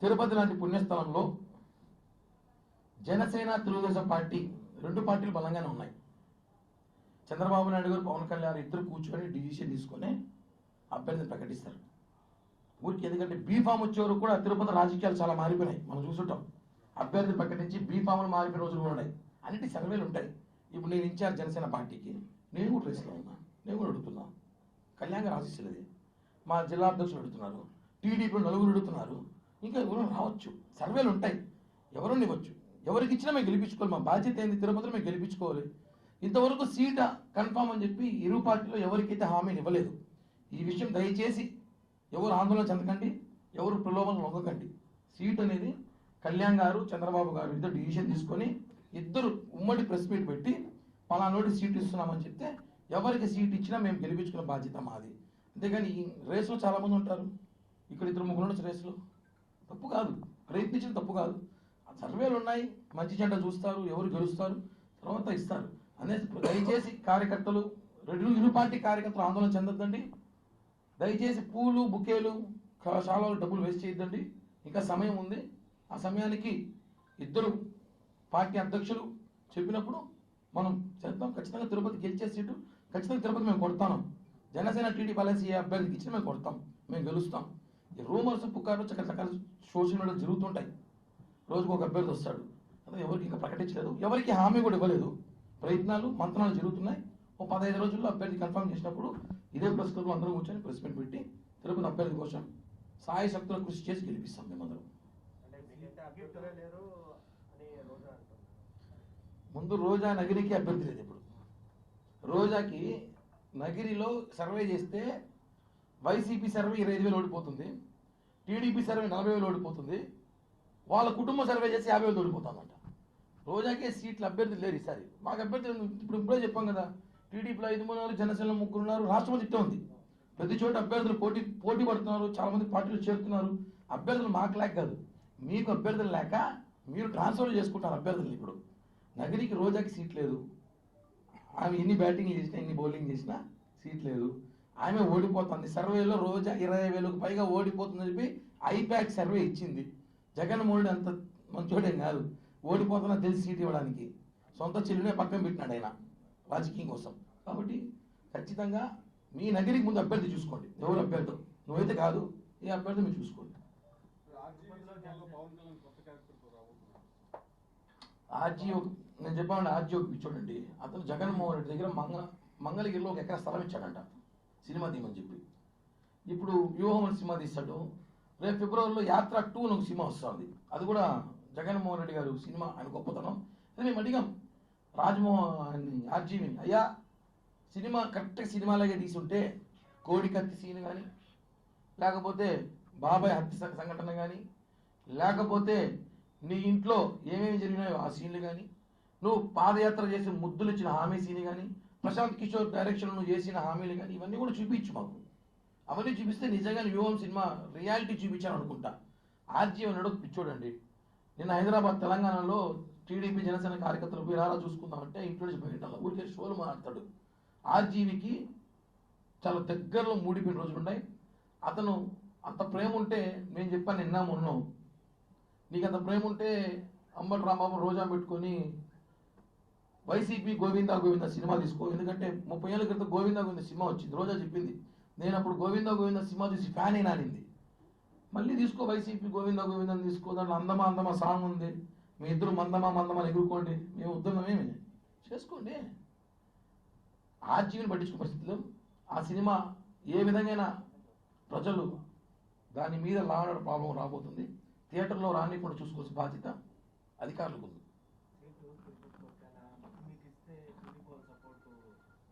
తిరుపతి లాంటి పుణ్యస్థలంలో జనసేన తెలుగుదేశం పార్టీ రెండు పార్టీలు బలంగానే ఉన్నాయి. చంద్రబాబు నాయుడు గారు పవన్ కళ్యాణ్ ఇద్దరు కూర్చొని డిసిషన్ తీసుకొని అభ్యర్థిని ప్రకటిస్తారు. ఊరికి ఎందుకంటే బీఫామ్ వచ్చేవారు కూడా తిరుపతి రాజకీయాలు చాలా మారిపోయినాయి. మనం చూసుంటాం అభ్యర్థి ప్రకటించి బీఫామ్లు మారిపోయిన రోజులు కూడా ఉన్నాయి. అన్నిటి సర్వేలు ఉంటాయి. ఇప్పుడు నేను ఇన్ఛార్జ్ జనసేన పార్టీకి నేను కూడా రేసులో ఉన్నా. నేను కూడా అడుగుతున్నాను కళ్యాణ్ గారు ఆశిస్తున్నది. మా జిల్లా అధ్యక్షులు అడుగుతున్నారు. టీడీపీ నలుగురు అడుగుతున్నారు. ఇంకా ఎవరు రావచ్చు? సర్వేలు ఉంటాయి. ఎవరు ఇవ్వచ్చు ఎవరికి ఇచ్చినా మేము గెలిపించుకోవాలి. మా బాధ్యత ఏంది? తిరుపతిలో మేము గెలిపించుకోవాలి. ఇంతవరకు సీట కన్ఫామ్ అని చెప్పి ఇరు పార్టీలో ఎవరికైతే హామీని ఇవ్వలేదు ఈ విషయం దయచేసి ఎవరు ఆందోళన చెందకండి ఎవరు ప్రలోభం లొంగకండి. సీట్ అనేది కళ్యాణ్ గారు చంద్రబాబు గారు ఇద్దరు డిసిషన్ తీసుకొని ఇద్దరు ఉమ్మడి ప్రెస్ మీట్ పెట్టి పలానోటి సీట్ ఇస్తున్నామని చెప్తే ఎవరికి సీట్ ఇచ్చినా మేము గెలిపించుకునే బాధ్యత మాది. అంతేగాని ఈ రేసులో చాలామంది ఉంటారు. ఇక్కడ ఇద్దరు ముగ్గురు రేసులో. తప్పు కాదు. ప్రయత్నించిన తప్పు కాదు. ఆ సర్వేలు ఉన్నాయి. మంచి చెడ్డ చూస్తారు. ఎవరు గెలుస్తారు? తర్వాత ఇస్తారు. అనేది దయచేసి కార్యకర్తలు రెండు ఇరు పార్టీ కార్యకర్తలు ఆందోళన చెందొద్దండి. దయచేసి పూలు బుకేలు క- డబ్బులు వేస్ట్ చేయొద్దండి. ఇంకా సమయం ఉంది. ఆ సమయానికి ఇద్దరు పార్టీ అధ్యక్షులు చెప్పినప్పుడు మనం చేద్దాం. ఖచ్చితంగా తిరుపతి గెలిచే సీటు ఖచ్చితంగా తిరుపతి మేము కొడతాను జనసేన టీడీపీ అలయన్స్ ఏ అభ్యర్థికి ఇచ్చిన మేము కొడతాం. మేము గెలుస్తాం. ఈ రూమర్స్ పుకార్లు చక్కచక్కల సోషల్ మీడియాలో జరుగుతుంటాయి. రోజుకు ఒక అభ్యర్థి వస్తాడు. అదే ఎవరికి ఇంకా ప్రకటించలేదు. ఎవరికి హామీ కూడా ఇవ్వలేదు. ప్రయత్నాలు మంత్రాలు జరుగుతున్నాయి. ఓ పదహైదు రోజుల్లో అభ్యర్థి కన్ఫర్మ్ చేసినప్పుడు ఇదే ప్రెస్ క్లబ్లో అందరం కూర్చొని ప్రెస్ మీట్ పెట్టి తిరుపతి అభ్యర్థి కోసం సాయ శక్తుల కృషి చేసి గెలిపిస్తాం మేమందరం. ముందు రోజా నగిరికి అభ్యర్థి లేదు ఇప్పుడు. రోజాకి నగిరిలో సర్వే చేస్తే వైసీపీ సర్వే ఇరవై ఐదు వేలు ఓడిపోతుంది. టీడీపీ సర్వే నలభై వేలు ఓడిపోతుంది. వాళ్ళ కుటుంబ సర్వే చేసి యాభై వేలు ఓడిపోతుందంట. రోజాకే సీట్లు అభ్యర్థి లేరు ఈసారి. మాకు అభ్యర్థులు ఇప్పుడు ఇప్పుడే చెప్పాం కదా టీడీపీలో ఐదు మంది ఉన్నారు జనసేనలో ముగ్గురు ఉన్నారు రాష్ట్రంలో ఇట్టే ఉంది. ప్రతి చోట అభ్యర్థులు పోటీ పోటీ పడుతున్నారు చాలా మంది పార్టీలు చేరుతున్నారు. అభ్యర్థులు మాకు లేక కాదు. మీకు అభ్యర్థులు లేక మీరు ట్రాన్స్ఫర్ చేసుకుంటారు అభ్యర్థులు ఇప్పుడు. నగరికి రోజాకి సీట్ లేదు. ఆమె ఎన్ని బ్యాటింగ్ చేసినా ఎన్ని బౌలింగ్ చేసినా సీట్ లేదు. ఆమె ఓడిపోతుంది. సర్వేలో రోజా ఇరవై వేలకు పైగా ఓడిపోతుందని చెప్పి ఐప్యాక్ సర్వే ఇచ్చింది. జగన్మోహన్ అంత మంచోడేం కాదు. ఓడిపోతున్నా తెలిసి సీట్ ఇవ్వడానికి. సొంత చెల్లునే పక్కన పెట్టినాడు ఆయన రాజకీయం కోసం. కాబట్టి ఖచ్చితంగా మీ నగరికి ముందు అభ్యర్థి చూసుకోండి. ఎవరు అభ్యర్థం? నువ్వైతే కాదు ఏ అభ్యర్థి మీరు చూసుకోండి. ఆర్జీ ఒక నేను చెప్పాను ఆర్జీ ఒక చూడండి అతను జగన్మోహన్ రెడ్డి దగ్గర మంగ మంగళగిరిలో ఒక ఎకరా స్థలం ఇచ్చాడంట. సినిమా తీయమని చెప్పి. ఇప్పుడు వ్యూహం అని సినిమా తీస్తాడు. రేపు ఫిబ్రవరిలో యాత్ర టూ అని ఒక సినిమా వస్తుంది. అది కూడా జగన్మోహన్ రెడ్డి గారు సినిమా ఆయన గొప్పతనం. అది మేము అడిగాం. రాజమోహన్ ఆర్జీని అయ్యా సినిమా కరెక్ట్గా సినిమాలాగే తీసుంటే కోడి కత్తి సీన్ కానీ లేకపోతే బాబాయ్ హత్య సంఘటన కానీ లేకపోతే నీ ఇంట్లో ఏమేమి జరిగినాయో ఆ సీన్లు కానీ నువ్వు పాదయాత్ర చేసి ముద్దులు ఇచ్చిన హామీ సీన్ కానీ ప్రశాంత్ కిషోర్ డైరెక్షన్ చేసిన హామీలు కానీ ఇవన్నీ కూడా చూపించు మాకు. అవన్నీ చూపిస్తే నిజంగా వ్యూహం సినిమా రియాలిటీ చూపించాను అనుకుంటా. ఆర్జీ అన్నాడు పిచ్చోడండి. నిన్న హైదరాబాద్ తెలంగాణలో టీడీపీ జనసేన కార్యకర్తలు పోయి రారా చూసుకుందామంటే ఇంట్లో బయట ఊరికే షోలు మాట్లాడతాడు. ఆర్జీవికి చాలా దగ్గరలో మూడిపోయిన రోజులు ఉన్నాయి. అతను అంత ప్రేమ ఉంటే నేను చెప్పాను నిన్న మొన్న. నీకు అంత ప్రేమ ఉంటే అంబటి రాంబాబు రోజా పెట్టుకొని వైసీపీ గోవిందా గోవింద సినిమా తీసుకో. ఎందుకంటే ముప్పై ఏళ్ళ క్రితం గోవిందా గోవింద సినిమా వచ్చింది. రోజా చెప్పింది నేను అప్పుడు గోవిందా గోవింద సినిమా చూసి ఫ్యాన్ అయినానింది మళ్ళీ తీసుకో వైసీపీ గోవిందా గోవిందని తీసుకో. దాంట్లో అందమా అందమా సాంగ్ ఉంది. మీ ఇద్దరు మందమా మందమా అని ఎగురుకోండి. మేము వద్దున్నామేమి చేసుకోండి. ఆ జీవిని పట్టించుకునే పరిస్థితిలో ఆ సినిమా ఏ విధంగా ప్రజలు దాని మీద లాగడం ప్రాబ్లం రాబోతుంది. థియేటర్లో రానికుండా చూసుకోవాల్సిన బాధ్యత అధికారులకు ఉంది సీటు తిరుపతికి వచ్చానా మీకు ఇస్తే టీడీపీ వాళ్ళ సపోర్ట్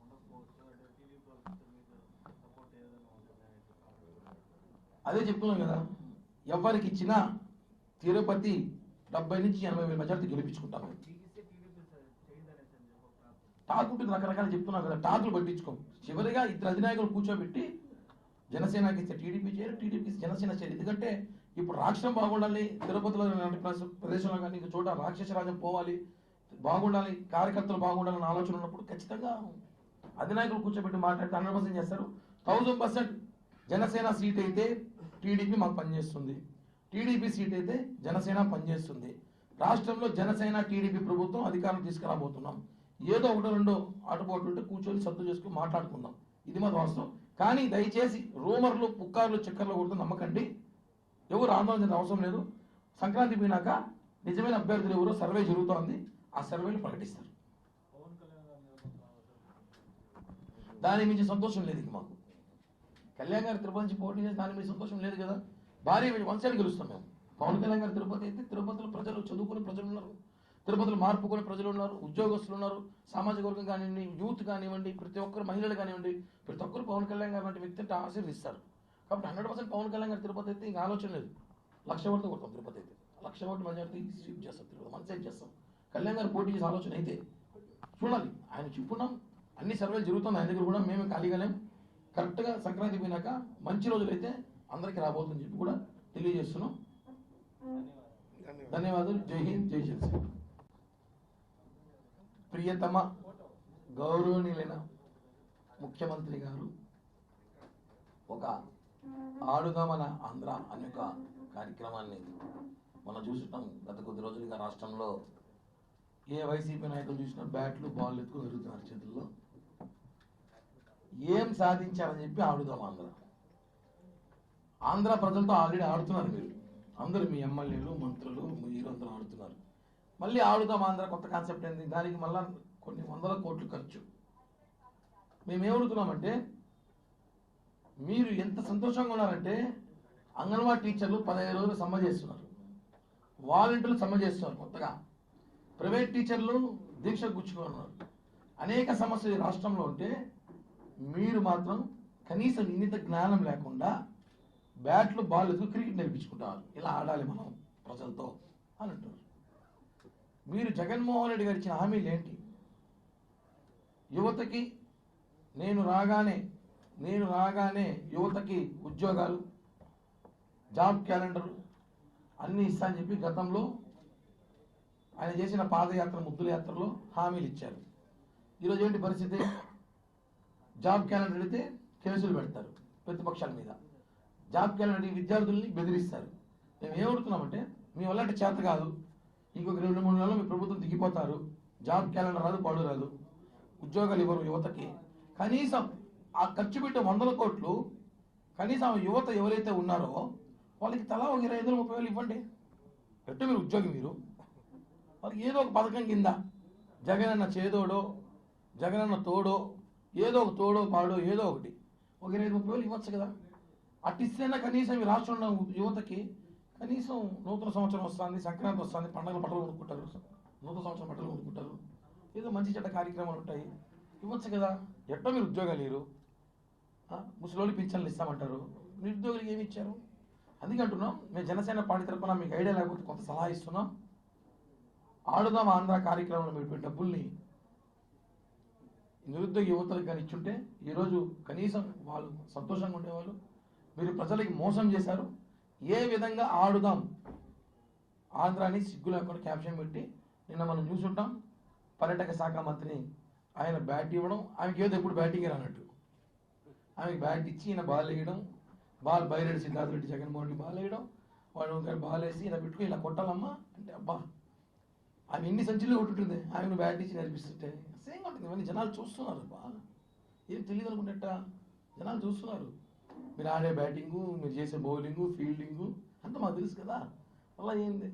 ఉండకపోవచ్చు అంటే టీడీపీ వాళ్ళకి ఇస్తే మీకు సపోర్ట్ ఏదైనా ఉంటుందా అదే చెప్తున్నాం కదా ఎవరికి ఇచ్చినా తిరుపతి డెబ్బై నుంచి ఎనభై వేల మెజార్టీ గెలిపించుకుంటాము టాక్ ఉంటుంది రకరకాలు చెప్తున్నాం కదా టాకులు పట్టించుకోం. చివరిగా ఇద్దరు అధినాయకులు కూర్చోబెట్టి జనసేనకి ఇస్తే టీడీపీ చేయరు టీడీపీ జనసేన చేయరు ఎందుకంటే ఇప్పుడు రాక్షసం బాగుండాలి తిరుపతిలో ప్రదేశంలో కానీ ఇంక చోట రాక్షస రాజ్యం పోవాలి బాగుండాలి కార్యకర్తలు బాగుండాలని ఆలోచన ఉన్నప్పుడు ఖచ్చితంగా అధినాయకులు కూర్చోబెట్టి మాట్లాడితే హండ్రెడ్ పర్సెంట్ చేస్తారు. థౌజండ్ పర్సెంట్ జనసేన సీట్ అయితే టీడీపీ మాకు పనిచేస్తుంది. టీడీపీ సీట్ అయితే జనసేన పనిచేస్తుంది. రాష్ట్రంలో జనసేన టీడీపీ ప్రభుత్వం అధికారం తీసుకురాబోతున్నాం. ఏదో ఒకటో రెండో ఆటపోట్లు ఉంటే కూర్చొని సర్దు చేసుకుని మాట్లాడుకుందాం. ఇది మాది వాస్తవం. కానీ దయచేసి రూమర్లు పుక్కార్లు చక్కర్లు కొడుతూ నమ్మకండి. ఎవరు ఆందోళన అవసరం లేదు. సంక్రాంతి పోయినాక నిజమైన అభ్యర్థులు ఎవరో సర్వే జరుగుతోంది. ఆ సర్వేలు ప్రకటిస్తారు. దాని మించి సంతోషం లేదు ఇంక మాకు. కళ్యాణ్ గారు తిరుపతి నుంచి పోటీ చేసి దాని మీద సంతోషం లేదు కదా? భారీ వన్ సైడ్ గెలుస్తాం మేము. పవన్ కళ్యాణ్ గారు తిరుపతి అయితే తిరుపతిలో ప్రజలు చదువుకునే ప్రజలు ఉన్నారు. తిరుపతిలో మార్పుకునే ప్రజలు ఉన్నారు ఉద్యోగస్తులు ఉన్నారు సామాజిక వర్గం కానివ్వండి యూత్ కానివ్వండి ప్రతి ఒక్కరు మహిళలు కానివ్వండి ప్రతి ఒక్కరు పవన్ కళ్యాణ్ గారు వ్యక్తి వ్యక్తిని ఆశీర్దిస్తారు కాబట్టి హండ్రెడ్ పర్సెంట్ పవన్ కళ్యాణ్ గారు తిరుపతి అయితే ఇంకా ఆలోచన లేదు. లక్ష ఓట్లు కొడతాం తిరుపతి అయితే. లక్ష ఓట్లు మెజార్టీ స్వీప్ చేస్తాం తిరుపతి మన సైడ్ చేస్తాం. కళ్యాణ్ గారు పోటీ చేసే ఆలోచన అయితే చూడాలి. ఆయన చెప్పున్నాం అన్ని సర్వేలు జరుగుతుంది ఆయన దగ్గర కూడా మేమే లేము కరెక్ట్గా సంక్రాంతి పోయినాక మంచి రోజులైతే అందరికీ రాబోతుందని చెప్పి కూడా తెలియజేస్తున్నాం. ధన్యవాదాలు. జై హింద్ జై జనసేన. ప్రియతమ గౌరవనీయులైన ముఖ్యమంత్రి గారు ఒక ఆడుగా మన ఆంధ్ర అనే ఒక కార్యక్రమాన్ని మనం చూసినాం గత కొద్ది రోజులుగా రాష్ట్రంలో ఏ వైసీపీ నాయకులు చూసినా బ్యాట్లు బాల్ ఎత్తుకు జరుగుతున్నారు చేతుల్లో. ఏం సాధించారని చెప్పి ఆడుదాం ఆంధ్ర. ఆంధ్ర ప్రజలతో ఆల్రెడీ ఆడుతున్నారు మీరు. అందరూ మీ ఎమ్మెల్యేలు మంత్రులు మీరందరూ ఆడుతున్నారు. మళ్ళీ ఆడుదాం ఆంధ్ర కొత్త కాన్సెప్ట్ ఏంది? దానికి మళ్ళా కొన్ని వందల కోట్లు ఖర్చు. మేమేమడుగుతున్నామంటే మీరు ఎంత సంతోషంగా ఉన్నారంటే అంగన్వాడీ టీచర్లు పదహైదు రోజులు సమ్మె చేస్తున్నారు. వాలంటీర్లు సమ్మె చేస్తున్నారు కొత్తగా. ప్రైవేట్ టీచర్లు దీక్ష గుచ్చుకున్నారు అనేక సమస్యలు రాష్ట్రంలో ఉంటే మీరు మాత్రం కనీసం ఇంగిత జ్ఞానం లేకుండా బ్యాట్లు బాల్ ఎదుగు క్రికెట్ నేర్పించుకుంటారు. ఇలా ఆడాలి మనం ప్రజలతో అని అంటారు మీరు జగన్మోహన్ రెడ్డి గారు ఇచ్చిన హామీలు ఏంటి? యువతకి నేను రాగానే నేను రాగానే యువతకి ఉద్యోగాలు జాబ్ క్యాలెండరు అన్నీ ఇస్తా అని చెప్పి గతంలో ఆయన చేసిన పాదయాత్ర ముద్దుల యాత్రలో హామీలు ఇచ్చారు. ఈరోజు ఏంటి పరిస్థితి? జాబ్ క్యాలెండర్ అడిగితే కేసులు పెడతారు ప్రతిపక్షాల మీద. జాబ్ క్యాలెండర్ అడిగి విద్యార్థుల్ని బెదిరిస్తారు. మేము ఏమడుతున్నామంటే మీ వల్ల అంటే చేత కాదు. ఇంకొక రెండు మూడు నెలలు మీ ప్రభుత్వం దిగిపోతారు. జాబ్ క్యాలెండర్ రాదు పాడు రాదు. ఉద్యోగాలు ఇవ్వరు యువతకి. కనీసం ఆ ఖర్చు పెట్టే వందల కోట్లు కనీసం యువత ఎవరైతే ఉన్నారో వాళ్ళకి తలా ఒక ఇరవై ఐదు ముప్పై వేలు ఇవ్వండి. పెట్టు మీరు ఉద్యోగి మీరు? వాళ్ళకి ఏదో ఒక పథకం కింద. జగనన్న చేదోడో జగనన్న తోడో ఏదో ఒక తోడో పాడో ఏదో ఒకటి. ఒక ఇరవై ముప్పై వేలు ఇవ్వచ్చు కదా. అట్టిస్తేనే కనీసం ఈ రాష్ట్రంలో యువతకి కనీసం నూతన సంవత్సరం వస్తుంది సంక్రాంతి వస్తుంది పండగల బట్టలు కొనుక్కుంటారు. నూతన సంవత్సరం బట్టలు కొనుక్కుంటారు. ఏదో మంచి చెడ్డ కార్యక్రమాలు ఉంటాయి. ఇవ్వచ్చు కదా. ఎట్టో మీరు ఉద్యోగాలు లేరు ముసలోళ్ళు పింఛన్లు ఇస్తామంటారు. నిరుద్యోగులకు ఏమి ఇచ్చారు? అందుకే అంటున్నాం మేము జనసేన పార్టీ తరఫున మీకు ఐడియా లేకపోతే కొంత సలహా ఇస్తున్నాం. ఆడుదాం ఆంధ్ర కార్యక్రమంలో మీరు డబ్బుల్ని నిరుద్యోగ యువతలకు కానీ ఇచ్చుంటే ఈరోజు కనీసం వాళ్ళు సంతోషంగా ఉండేవాళ్ళు. మీరు ప్రజలకి మోసం చేశారు. ఏ విధంగా ఆడుదాం? ఆంధ్రాని సిగ్గు లేకుండా క్యాప్షన్ పెట్టి నిన్న మనం చూసుంటాం పర్యాటక శాఖ మంత్రిని ఆయన బ్యాట్ ఇవ్వడం. ఆమెకి ఏదో ఎప్పుడు బ్యాటింగ్ రానట్టు. ఆమెకి బ్యాట్ ఇచ్చి ఈయన బాల్ వేయడం. బాల్ బయలుడు సిద్ధార్థ రెడ్డి జగన్మోహన్ రెడ్డి బాల్ వేయడం. వాడు ఒకసారి బాల్ వేసి ఇలా పెట్టుకుని ఇలా కొట్టాలమ్మా అంటే అబ్బా ఆమె ఎన్ని సంచులు కొట్టుంటుంది. ఆమెను బ్యాట్ ఇచ్చి నేర్పిస్తుంటే సేమ్ అంటే ఇవన్నీ జనాలు చూస్తున్నారు బాగా ఏం తెలియదు అనుకున్నట్ట జనాలు చూస్తున్నారు. మీరు ఆడే బ్యాటింగు మీరు చేసే బౌలింగు ఫీల్డింగు అంతా మాకు తెలుసు కదా. అలా ఏంది?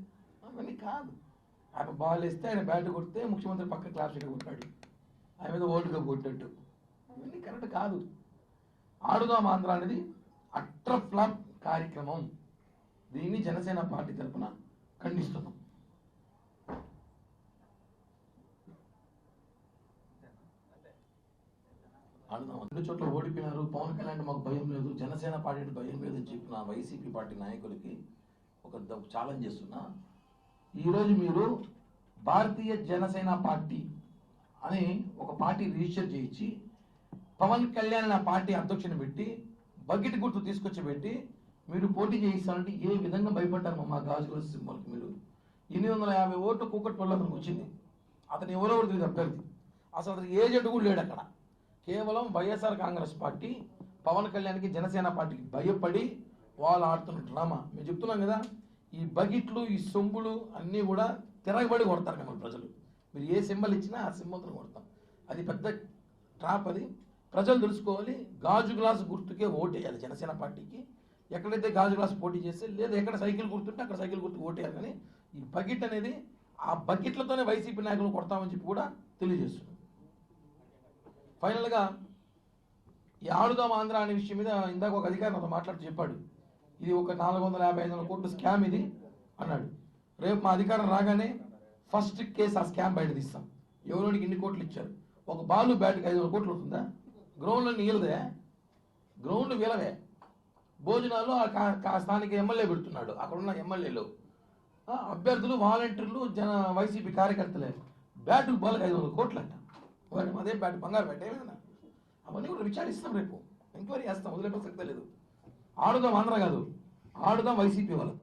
అవన్నీ కాదు. ఆయన బాల్ వేస్తే ఆయన బ్యాట్ కొడితే ముఖ్యమంత్రి పక్క క్లాస్ కొట్టాడు. ఆయన మీద వరల్డ్ కప్ కొట్టినట్టు. ఇవన్నీ కరెక్ట్ కాదు. ఆడుదాం ఆంధ్ర అనేది అట్ర ఫ్లాప్ కార్యక్రమం. దీన్ని జనసేన పార్టీ తరఫున ఖండిస్తున్నాం ఆడుదాం రెండు చోట్ల ఓడిపోయినారు. పవన్ కళ్యాణ్ మాకు భయం లేదు. జనసేన పార్టీ భయం లేదు అని చెప్పిన వైసీపీ పార్టీ నాయకులకి ఒక ఛాలెంజ్ చేస్తున్నా. ఈరోజు మీరు భారతీయ జనసేన పార్టీ అని ఒక పార్టీ రిజిస్టర్ చేయించి పవన్ కళ్యాణ్ నా పార్టీ అధ్యక్షుని పెట్టి బకెట్ గుర్తు తీసుకొచ్చి పెట్టి మీరు పోటీ చేయిస్తారంటే ఏ విధంగా భయపడ్డారు మా గాజుల సింబల్కి మీరు? ఎనిమిది వందల యాభై ఓట్లు కూకట్ వల్ల అతనికి వచ్చింది. అతను ఎవరెవరు తెలియదు అభ్యర్థి. అసలు అతను ఏజెంట్ కూడా లేడు అక్కడ. కేవలం వైఎస్ఆర్ కాంగ్రెస్ పార్టీ పవన్ కళ్యాణ్కి జనసేన పార్టీకి భయపడి వాళ్ళు ఆడుతున్న డ్రామా. మేము చెప్తున్నాం కదా ఈ బకెట్లు ఈ సొంబులు అన్నీ కూడా తిరగబడి కొడతారు మిమ్మల్ని ప్రజలు. మీరు ఏ సింబల్ ఇచ్చినా ఆ సింబల్తో కొడతాం. అది పెద్ద ట్రాప్ అది. ప్రజలు తెలుసుకోవాలి గాజు గ్లాసు గుర్తుకే ఓటేయాలి జనసేన పార్టీకి. ఎక్కడైతే గాజు గ్లాసు పోటీ చేస్తే లేదా ఎక్కడ సైకిల్ గుర్తుంటే అక్కడ సైకిల్ గుర్తుకు ఓటేయాలి. కానీ ఈ బకెట్ అనేది ఆ బకెట్లతోనే వైసీపీ నాయకులు కొడతామని చెప్పి కూడా తెలియజేస్తున్నాం. ఫైనల్గా ఈ ఆడుదాం ఆంధ్ర అనే విషయం మీద ఇందాక ఒక అధికారి నాతో మాట్లాడుతూ చెప్పాడు. ఇది ఒక నాలుగు వందల యాభై ఐదు వందల కోట్ల స్కామ్ ఇది అన్నాడు. రేపు మా అధికారం రాగానే ఫస్ట్ కేసు ఆ స్కామ్ బయట తీస్తాం. ఎవరోడికి ఇన్ని కోట్లు ఇచ్చారు? ఒక బాలు బ్యాట్కి ఐదు వందల కోట్లు అవుతుందా గ్రౌండ్లో నీళ్ళదే. గ్రౌండ్ వీలవే. భోజనాలు ఆ కా- స్థానిక ఎమ్మెల్యే పెడుతున్నాడు. అక్కడ ఉన్న ఎమ్మెల్యేలు అభ్యర్థులు వాలంటీర్లు జన వైసీపీ కార్యకర్తలే. బ్యాటుకు బాల్కి ఐదు వందల కోట్లు అంట వాడు అదే బ్యాట్ బంగారు బ్యాట్ ఏమైనా అవన్నీ కూడా విచారిస్తాం రేపు. ఎంక్వైరీ చేస్తాం వదిలే ప్రసక్తే లేదు. ఆడుదాం ఆంధ్ర కాదు. ఆడుదాం వైసీపీ వాళ్ళు